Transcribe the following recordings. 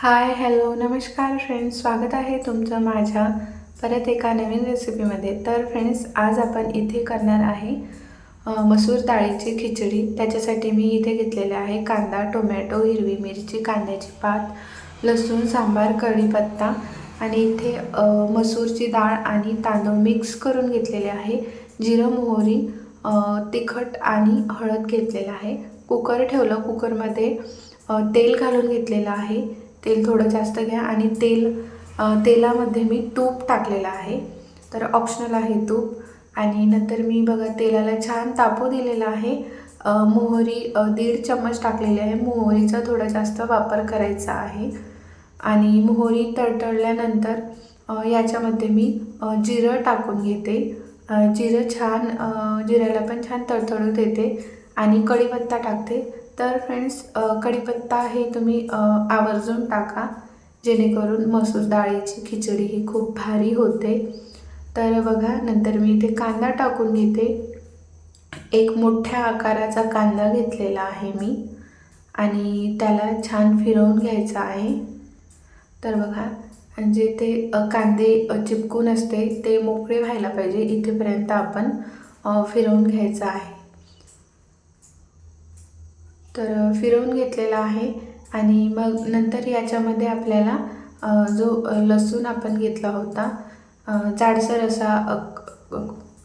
Hi hello नमस्कार friends स्वागत आहे तुमचं माझ्या परत एका नवीन रेसिपीमध्ये तर फ्रेंड्स आज आपण इथे करणार आहे मसूर डाळीची खिचडी. त्याच्यासाठी मी इथे घेतलेले आहे कांदा टोमॅटो हिरवी मिरची कांद्याची पात लसूण सांबार कढीपत्ता आणि इथे मसूरची डाळ आणि तांदूळ मिक्स करून घेतलेले आहे. जिरं मोहरी तिखट आणि हळद घेतलेलं आहे. कुकर ठेवलं. कुकरमध्ये तेल घालून घेतलेलं आहे. तेल थोडं जास्त घ्या आणि तेल तेलामध्ये मी तूप टाकलेलं आहे. तर ऑप्शनल आहे तूप. आणि नंतर मी बघा तेलाला छान तापू दिलेलं आहे. मोहरी दीड चम्मच टाकलेली आहे. मोहरीचा थोडा जास्त वापर करायचा आहे. आणि मोहरी तडतडल्यानंतर याच्यामध्ये मी जिरं टाकून घेते. जिरं छान जिऱ्याला पण छान तडतडू देते. आणि कढीपत्ता टाकते. तर फ्रेंड्स कढीपत्ता हे तुम्ही आवर्जून टाका. जेणेकरून मसूर डाळीची खिचडी ही खूप भारी होते. तर बघा नंतर मी इथे कांदा टाकून घेते. एक मोठ्या आकाराचा कांदा घेतलेला आहे मी. आणि त्याला छान फिरवून घ्यायचा आहे. तर बघा म्हणजे ते कांदे चिपकून असते ते मोकळे व्हायला पाहिजे. इथेपर्यंत आपण फिरवून घ्यायचं आहे. तर फिरवून घेतलेला आहे आणि मग नंतर याच्यामध्ये आपल्याला जो लसूण आपण घेतला होता जाडसर असा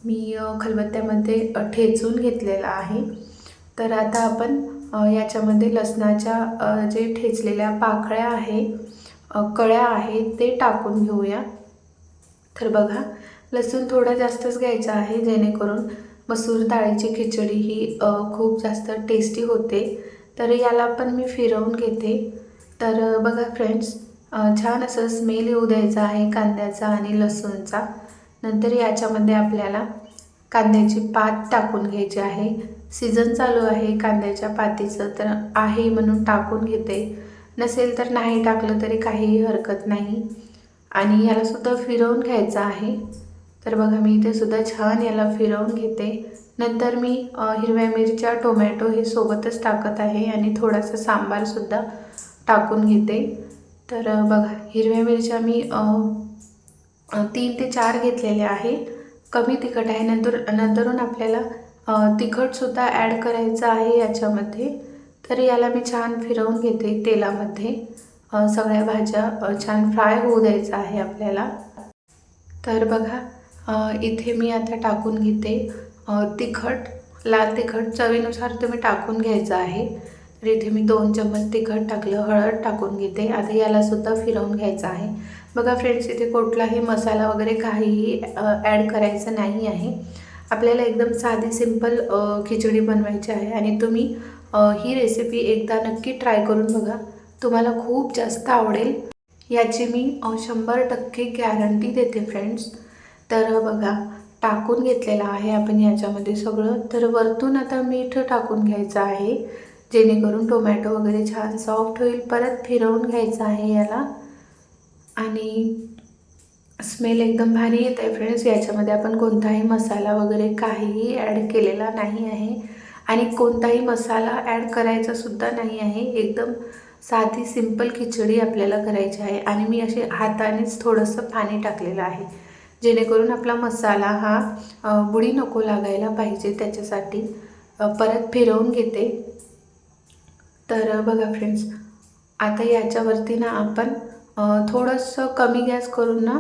मी खलबत्त्यामध्ये ठेचून घेतलेला आहे. तर आता आपण याच्यामध्ये लसणाच्या जे ठेचलेल्या पाकळ्या आहे कळ्या आहेत ते टाकून घेऊया. तर बघा लसूण थोडा जास्तच घ्यायचा आहे जेणेकरून मसूर डाळीची खिचडी ही खूप जास्त टेस्टी होते. तर याला पण मी फिरवून घेते. तर बघा फ्रेंड्स छान असं स्मेल येऊ द्यायचा आहे कांद्याचा आणि लसूणचा. नंतर याच्यामध्ये आपल्याला कांद्याची पात टाकून घ्यायची आहे. सीझन चालू आहे कांद्याच्या पातीचं तर आहे म्हणून टाकून घेते. नसेल तर नाही टाकलं तरी काहीही हरकत नाही. आणि यालासुद्धा फिरवून घ्यायचं आहे. तर बघा मी इथे सुद्धा छान याला फिरवून घेते. नंतर मी हिरव्या मिरच्या टोमॅटो हे सोबतच टाकत आहे आणि थोडासा सांबारसुद्धा टाकून घेते. तर बघा हिरव्या मिरच्या मी तीन ते चार घेतलेल्या आहे कमी तिखट आहे. नंतर नंतरून आपल्याला तिखटसुद्धा ॲड करायचं आहे याच्यामध्ये. तर याला मी छान फिरवून घेते तेलामध्ये. सगळ्या भाज्या छान फ्राय होऊ द्यायचं आहे आपल्याला. तर बघा इथे मी आता टाकून घेते. तिखट लाल तिखट चवीनुसार तुम्ही टाकून घ्यायचं आहे. तर इथे मी दोन चम्मच तिखट टाकलं हळद टाकून घेते. आता यालासुद्धा फिरवून घ्यायचं आहे. बघा फ्रेंड्स इथे कुठलाही मसाला वगैरे काहीही ॲड करायचं नाही आहे. आपल्याला एकदम साधी सिंपल खिचडी बनवायची आहे. आणि तुम्ही ही रेसिपी एकदा नक्की ट्राय करून बघा. तुम्हाला खूप जास्त आवडेल. याची मी शंभर टक्के गॅरंटी देते फ्रेंड्स तर बघा टाकून घेतलेला आहे आपण याच्यामध्ये सगळं. तर वरतून आता मीठ टाकून घ्यायचं आहे जेणेकरून टोमॅटो वगैरे छान सॉफ्ट होईल. परत फिरवून घ्यायचं आहे याला. आणि स्मेल एकदम भारी येत आहे फ्रेंड्स. याच्यामध्ये आपण कोणताही मसाला वगैरे काहीही ॲड केलेला नाही आहे. आणि कोणताही मसाला ॲड करायचासुद्धा नाही आहे. एकदम साधी सिंपल खिचडी आपल्याला करायची आहे. आणि मी असे हातानेच थोडंसं पाणी टाकलेलं आहे. जेणेकरून आपला मसाला हा बुडी नको लागायला पाहिजे त्याच्यासाठी. परत फिरवून घेते. तर बघा फ्रेंड्स आता याच्यावरती ना आपण थोडंसं कमी गॅस करून ना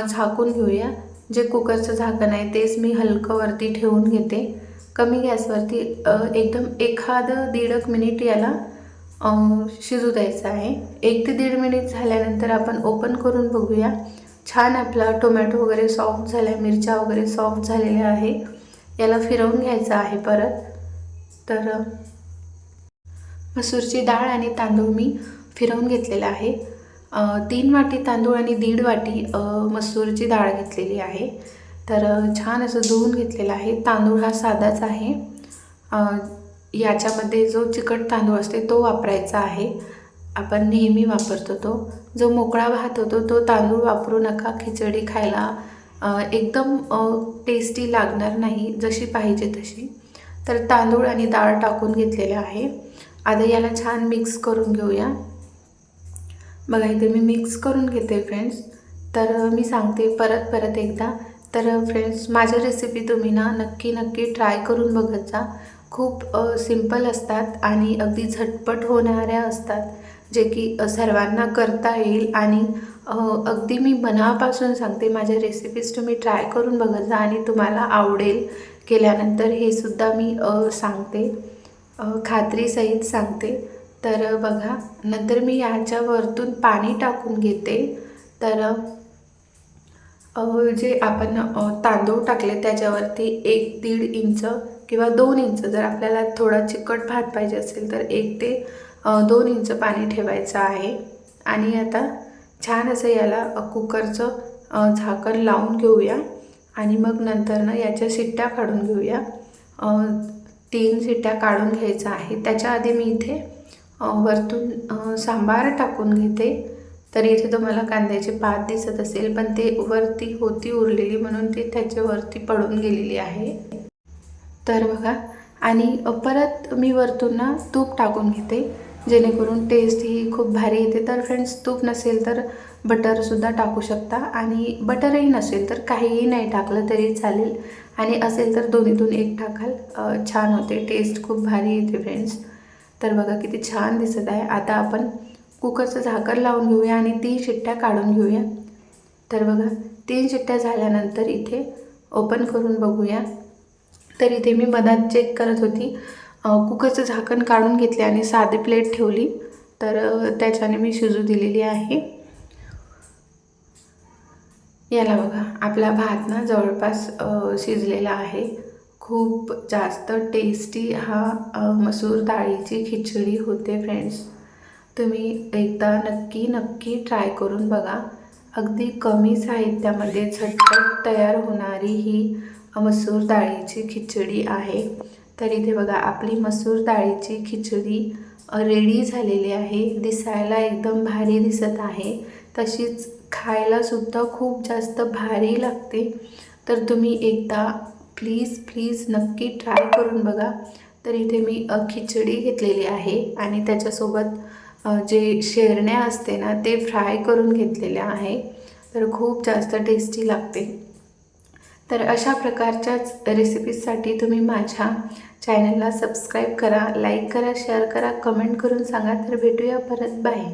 झाकून घेऊया. जे कुकरचं झाकण आहे तेच मी हलकं वरती ठेवून घेते. कमी गॅसवरती एकदम एखादं दीड एक मिनिट याला शिजू द्यायचं आहे. एक ते दीड मिनिट झाल्यानंतर आपण ओपन करून बघूया. छान आपला टोमॅटो वगैरे सॉफ्ट झाला आहे मिरच्या वगैरे सॉफ्ट झालेल्या आहे याला फिरवून घ्यायचं आहे परत. तर मसूरची डाळ आणि तांदूळ मी फिरवून घेतलेला आहे. तीन वाटी तांदूळ आणि दीड वाटी मसूरची डाळ घेतलेली आहे. तर छान असं धुवून घेतलेलं आहे. तांदूळ हा साधाच आहे. याच्यामध्ये जो चिकट तांदूळ असते तो वापरायचा आहे. आपण नेहमी वापरतो तो. जो मोकळा भात होतो तो तांदूळ वापरू नका खिचडी खायला एकदम टेस्टी लागणार नाही जशी पाहिजे तशी. तर तांदूळ आणि डाळ टाकून घेतलेले आहे. आता याला छान मिक्स करून घेऊया. बघा इथे मी मिक्स करून घेते फ्रेंड्स तर मी सांगते परत परत एकदा. तर फ्रेंड्स माझ्या रेसिपी तुम्ही ना नक्की नक्की ट्राय करून बघत जा. खूप सिंपल असतात आणि अगदी झटपट होणाऱ्या असतात. जे की सर्वांना करता येईल आणि अगदी मी मनापासून सांगते माझ्या रेसिपीज तुम्ही ट्राय करून बघत जा आणि तुम्हाला आवडेल केल्यानंतर हे सुद्धा मी सांगते खात्रीसहित सांगते. तर बघा नंतर मी याच्यावरतून पाणी टाकून घेते. तर जे आपण तांदूळ टाकले त्याच्यावरती एक दीड इंच किंवा दोन इंच जर आपल्याला थोडा चिकट भात पाहिजे असेल तर एक ते दोन इंच पाणी ठेवायचं आहे. आणि आता छान असं याला कुकरचं झाकण लावून घेऊया. आणि मग नंतर ना याच्या शिट्ट्या काढून घेऊया. तीन शिट्ट्या काढून घ्यायचं आहे. त्याच्या आधी मी इथे वरतून सांबार टाकून घेते. तर इथे तुम्हाला कांद्याची पात दिसत असेल पण ते वरती होती उरलेली म्हणून ती त्याच्यावरती पडून गेलेली आहे. तर बघा आणि परत मी वरतून ना तूप टाकून घेते. जेणेकरून टेस्ट ही खूप भारी येते. तर फ्रेंड्स तूप नसेल तर बटरसुद्धा टाकू शकता. आणि बटरही नसेल तर काहीही नाही टाकलं तरी चालेल. आणि असेल तर दोन्हीतून एक टाकाल. छान होते. टेस्ट खूप भारी येते फ्रेंड्स तर बघा किती छान दिसत आहे. आता आपण कुकरचं झाकण लावून घेऊया आणि तीन शिट्ट्या काढून घेऊया. तर बघा तीन शिट्ट्या झाल्यानंतर इथे ओपन करून बघूया. तर इथे मी मधात चेक करत होती. कुकरचं झाकण काढून घेतले आणि साधी प्लेट ठेवली. तर त्याच्याने मी शिजू दिलेली आहे. याला बघा आपला भात ना जवळपास शिजलेला आहे. खूप जास्त टेस्टी हा मसूर डाळीची खिचडी होते फ्रेंड्स तुम्ही एकदा नक्की नक्की ट्राय करून बघा. अगदी कमी साहित्यामध्ये झटपट तयार होणारी ही मसूर डाळीची खिचडी आहे. तर इथे बघा आपली मसूर डाळीची खिचडी रेडी झालेली आहे. दिसायला एकदम भारी दिसत आहे. तशीच खायलासुद्धा खूप जास्त भारी लागते. तर तुम्ही एकदा प्लीज प्लीज नक्की ट्राय करून बघा. तर इथे मी खिचडी घेतलेली आहे आणि त्याच्यासोबत जे शेरण्या असते ना ते फ्राय करून घेतलेल्या आहे. तर खूप जास्त टेस्टी लागते. तर अशा प्रकारच्याच रेसिपीजसाठी तुम्ही माझ्या चॅनलला सबस्क्राईब करा लाईक करा शेअर करा कमेंट करून सांगा. तर भेटूया परत. बाय